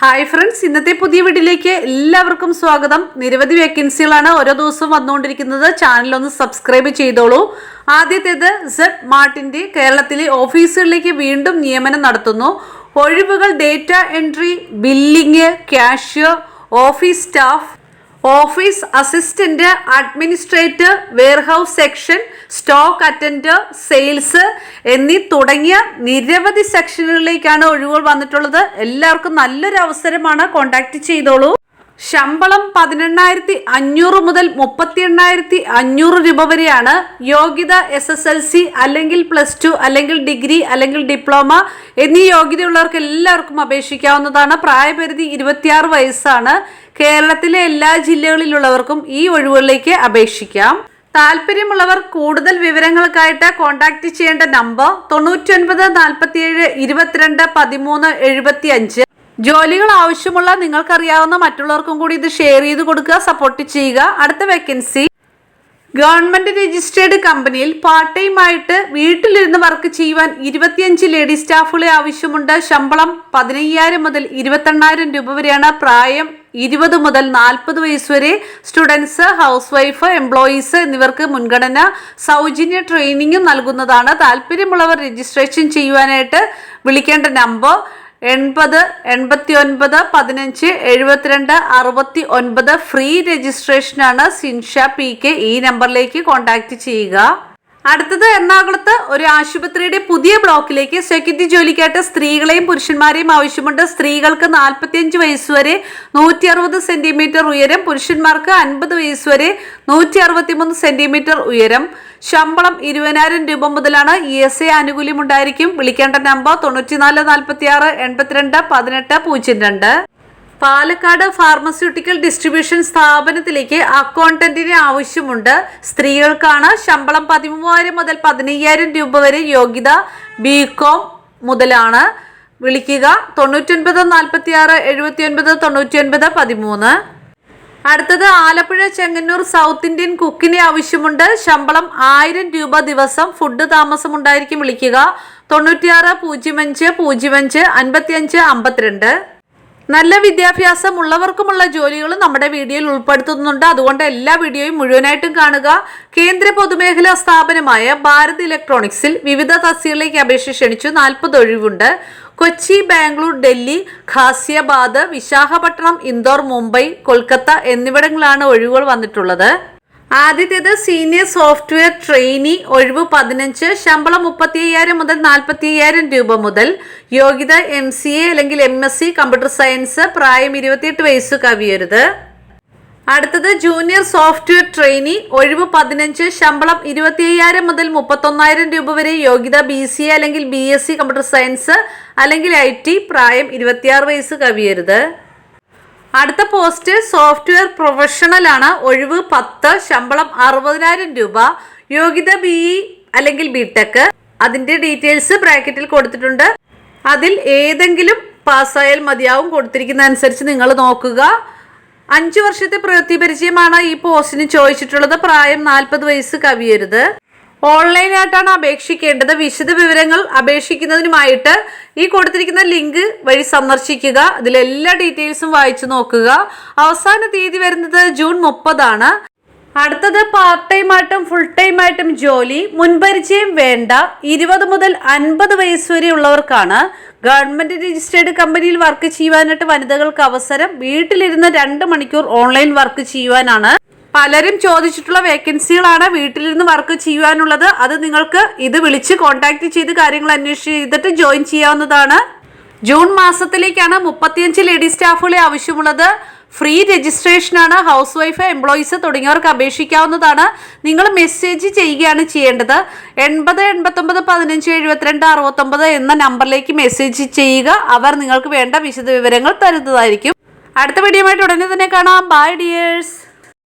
Hi friends ഇന്നത്തെ പുതിയ വീഡിയോയിലേക്ക് എല്ലാവർക്കും സ്വാഗതം. നിരവധി വേക്കൻസികളാണ് ഓരോ ദിവസവും വന്നുകൊണ്ടിരിക്കുന്നത്. ചാനൽ ഒന്ന് സബ്സ്ക്രൈബ് ചെയ്തോളൂ. ആദ്യത്തേത് സെഡ് മാർട്ടിന്റെ കേരളത്തിലെ ഓഫീസുകളിലേക്ക് വീണ്ടും നിയമനം നടത്തുന്നു. ഒഴിവുകൾ data entry billing cashier office staff office assistant administrator warehouse section stock attender sales എന്നീ തുടങ്ങിയ നിരവധി സെക്ഷനുകളിലേക്കാണ് ഒഴിവുകൾ വന്നിട്ടുള്ളത്. എല്ലാവർക്കും നല്ലൊരു അവസരമാണ് കോണ്ടാക്ട് ചെയ്തോളൂ. ശമ്പളം പതിനെണ്ണായിരത്തി അഞ്ഞൂറ് മുതൽ മുപ്പത്തി എണ്ണായിരത്തി അഞ്ഞൂറ് രൂപ വരെയാണ് യോഗ്യത എസ് എസ് എൽ സി അല്ലെങ്കിൽ പ്ലസ് ടു അല്ലെങ്കിൽ ഡിഗ്രി അല്ലെങ്കിൽ ഡിപ്ലോമ എന്നീ യോഗ്യതയുള്ളവർക്ക് എല്ലാവർക്കും അപേക്ഷിക്കാവുന്നതാണ്. പ്രായപരിധി ഇരുപത്തിയാറ് വയസ്സാണ്. കേരളത്തിലെ എല്ലാ ജില്ലകളിലുള്ളവർക്കും ഈ ഒഴിവുകളിലേക്ക് അപേക്ഷിക്കാം. താല്പര്യമുള്ളവർ കൂടുതൽ വിവരങ്ങൾക്കായിട്ട് കോൺടാക്ട് ചെയ്യേണ്ട നമ്പർ തൊണ്ണൂറ്റി ഒൻപത് നാൽപ്പത്തിയേഴ് ഇരുപത്തിരണ്ട് പതിമൂന്ന് എഴുപത്തി അഞ്ച് ജോലികൾ ആവശ്യമുള്ള നിങ്ങൾക്കറിയാവുന്ന മറ്റുള്ളവർക്കും കൂടി ഇത് ഷെയർ ചെയ്ത് കൊടുക്കുക സപ്പോർട്ട് ചെയ്യുക. അടുത്ത വേക്കൻസി ഗവൺമെന്റ് രജിസ്റ്റേർഡ് കമ്പനിയിൽ പാർട്ട് ടൈം ആയിട്ട് വീട്ടിലിരുന്ന് വർക്ക് ചെയ്യുവാൻ ഇരുപത്തിയഞ്ച് ലേഡി സ്റ്റാഫുകളെ ആവശ്യമുണ്ട്. ശമ്പളം പതിനയ്യായിരം മുതൽ ഇരുപത്തെണ്ണായിരം രൂപ വരെയാണ്. പ്രായം ഇരുപത് മുതൽ നാൽപ്പത് വയസ്സ് വരെ. സ്റ്റുഡൻസ് ഹൗസ് വൈഫ് എംപ്ലോയീസ് എന്നിവർക്ക് മുൻഗണന. സൗജന്യ ട്രെയിനിങ്ങും നൽകുന്നതാണ്. താല്പര്യമുള്ളവർ രജിസ്ട്രേഷൻ ചെയ്യുവാനായിട്ട് വിളിക്കേണ്ട നമ്പർ എൺപത് എൺപത്തി ഒൻപത് പതിനഞ്ച് എഴുപത്തിരണ്ട് അറുപത്തി ഒൻപത് ഫ്രീ രജിസ്ട്രേഷനാണ് സിൻഷ പി കെ ഈ നമ്പറിലേക്ക് കോൺടാക്റ്റ് ചെയ്യുക. അടുത്തത് എറണാകുളത്ത് ഒരു ആശുപത്രിയുടെ പുതിയ ബ്ലോക്കിലേക്ക് സെക്യൂരിറ്റി ജോലിക്കായിട്ട് സ്ത്രീകളെയും പുരുഷന്മാരെയും ആവശ്യമുണ്ട്. സ്ത്രീകൾക്ക് നാൽപ്പത്തിയഞ്ച് വയസ്സുവരെ നൂറ്റി അറുപത് സെന്റിമീറ്റർ ഉയരം പുരുഷന്മാർക്ക് അൻപത് വയസ്സുവരെ നൂറ്റി അറുപത്തിമൂന്ന് സെന്റിമീറ്റർ ഉയരം. ശമ്പളം ഇരുപതിനായിരം രൂപ മുതലാണ് ഇ എസ് എ ആനുകൂല്യം ഉണ്ടായിരിക്കും. വിളിക്കേണ്ട നമ്പർ തൊണ്ണൂറ്റിനാല് നാൽപ്പത്തി ആറ് എൺപത്തിരണ്ട് പതിനെട്ട് പൂജ്യം രണ്ട്. പാലക്കാട് ഫാർമസ്യൂട്ടിക്കൽ ഡിസ്ട്രിബ്യൂഷൻ സ്ഥാപനത്തിലേക്ക് അക്കൗണ്ടന്റിന് ആവശ്യമുണ്ട്. സ്ത്രീകൾക്കാണ് ശമ്പളം പതിമൂവായിരം മുതൽ പതിനയ്യായിരം രൂപ വരെ യോഗ്യത ബി കോം മുതലാണ്. വിളിക്കുക തൊണ്ണൂറ്റൊൻപത് നാൽപ്പത്തി ആറ് എഴുപത്തി ഒൻപത് തൊണ്ണൂറ്റി ഒൻപത് പതിമൂന്ന്. അടുത്തത് ആലപ്പുഴ ചെങ്ങന്നൂർ സൗത്ത് ഇന്ത്യൻ കുക്കിനെ ആവശ്യമുണ്ട്. ശമ്പളം ആയിരം രൂപ ദിവസം ഫുഡ് താമസം ഉണ്ടായിരിക്കും വിളിക്കുക. തൊണ്ണൂറ്റിയാറ് പൂജ്യം അഞ്ച് പൂജ്യം അഞ്ച് അൻപത്തി അഞ്ച് അമ്പത്തിരണ്ട്. നല്ല വിദ്യാഭ്യാസം ഉള്ളവർക്കുമുള്ള ജോലികൾ നമ്മുടെ വീഡിയോയിൽ ഉൾപ്പെടുത്തുന്നുണ്ട്. അതുകൊണ്ട് എല്ലാ വീഡിയോയും മുഴുവനായിട്ടും കാണുക. കേന്ദ്ര പൊതുമേഖലാ സ്ഥാപനമായ ഭാരത് ഇലക്ട്രോണിക്സിൽ വിവിധ തസ്തികളിലേക്ക് അപേക്ഷ ക്ഷണിച്ചു. നാൽപ്പത് ഒഴിവുണ്ട്. കൊച്ചി ബാംഗ്ലൂർ ഡൽഹി ഖാസിയാബാദ് വിശാഖപട്ടണം ഇൻഡോർ മുംബൈ കൊൽക്കത്ത എന്നിവിടങ്ങളിലാണ് ഒഴിവുകൾ വന്നിട്ടുള്ളത്. ആദ്യത്തേത് സീനിയർ സോഫ്റ്റ്വെയർ ട്രെയിനി ഒഴിവ് പതിനഞ്ച് ശമ്പളം മുപ്പത്തി അയ്യായിരം മുതൽ നാൽപ്പത്തി അയ്യായിരം രൂപ മുതൽ യോഗ്യത എം സി എ അല്ലെങ്കിൽ M S C computer science പ്രായം ഇരുപത്തിയെട്ട് വയസ്സ് കവിയരുത്. അടുത്തത് ജൂനിയർ സോഫ്റ്റ്വെയർ ട്രെയിനി ഒഴിവ് പതിനഞ്ച് ശമ്പളം ഇരുപത്തി അയ്യായിരം മുതൽ മുപ്പത്തൊന്നായിരം രൂപ വരെ യോഗ്യത ബി സി അല്ലെങ്കിൽ B S C computer science അല്ലെങ്കിൽ ഐ ടി പ്രായം ഇരുപത്തിയാറ് വയസ്സ് കവിയരുത്. അടുത്ത പോസ്റ്റ് സോഫ്റ്റ്വെയർ പ്രൊഫഷണൽ ആണ് ഒഴിവ് പത്ത് ശമ്പളം അറുപതിനായിരം രൂപ യോഗ്യത ബി ഇ അല്ലെങ്കിൽ ബി ടെക് അതിന്റെ ഡീറ്റെയിൽസ് ബ്രാക്കറ്റിൽ കൊടുത്തിട്ടുണ്ട്. അതിൽ ഏതെങ്കിലും പാസ്സായാൽ മതിയാവും കൊടുത്തിരിക്കുന്ന അനുസരിച്ച് നിങ്ങൾ നോക്കുക. അഞ്ചു വർഷത്തെ പ്രവൃത്തി പരിചയമാണ് ഈ പോസ്റ്റിന് ചോദിച്ചിട്ടുള്ളത്. പ്രായം നാൽപ്പത് വയസ്സ് കവിയരുത്. ഓൺലൈനായിട്ടാണ് അപേക്ഷിക്കേണ്ടത്. വിശദ വിവരങ്ങൾ അപേക്ഷിക്കുന്നതിനുമായിട്ട് ഈ കൊടുത്തിരിക്കുന്ന ലിങ്ക് വഴി സന്ദർശിക്കുക. ഇതിലെല്ലാ ഡീറ്റെയിൽസും വായിച്ചു നോക്കുക. അവസാന തീയതി വരുന്നത് ജൂൺ മുപ്പതാണ്. അടുത്തത് പാർട്ട് ടൈം ആയിട്ടും ഫുൾ ടൈം ആയിട്ടും ജോലി. മുൻപരിചയം വേണ്ട ഇരുപത് മുതൽ അൻപത് വയസ്സ് വരെ ഉള്ളവർക്കാണ് ഗവൺമെന്റ് രജിസ്റ്റേർഡ് കമ്പനിയിൽ വർക്ക് ചെയ്യുവാനായിട്ട് വനിതകൾക്ക് അവസരം. വീട്ടിലിരുന്ന് രണ്ട് മണിക്കൂർ ഓൺലൈൻ വർക്ക് ചെയ്യുവാനാണ് പലരും ചോദിച്ചിട്ടുള്ള വേക്കൻസികളാണ് വീട്ടിലിരുന്ന് വർക്ക് ചെയ്യുവാനുള്ളത്. അത് നിങ്ങൾക്ക് ഇത് വിളിച്ച് കോൺടാക്ട് ചെയ്ത് കാര്യങ്ങൾ അന്വേഷിച്ച് ചെയ്തിട്ട് ജോയിൻ ചെയ്യാവുന്നതാണ്. ജൂൺ മാസത്തിലേക്കാണ് മുപ്പത്തിയഞ്ച് ലേഡി സ്റ്റാഫുകളെ ആവശ്യമുള്ളത്. ഫ്രീ രജിസ്ട്രേഷനാണ് ഹൗസ് വൈഫ് എംപ്ലോയീസ് തുടങ്ങിയവർക്ക് അപേക്ഷിക്കാവുന്നതാണ്. നിങ്ങൾ മെസ്സേജ് ചെയ്യുകയാണ് ചെയ്യേണ്ടത്. എൺപത് എൺപത്തൊമ്പത് പതിനഞ്ച് എഴുപത്തിരണ്ട് അറുപത്തൊമ്പത് എന്ന നമ്പറിലേക്ക് മെസ്സേജ് ചെയ്യുക. അവർ നിങ്ങൾക്ക് വേണ്ട വിശദ വിവരങ്ങൾ തരുന്നതായിരിക്കും. അടുത്ത വീഡിയോ ഉടനെ തന്നെ കാണാം. By dears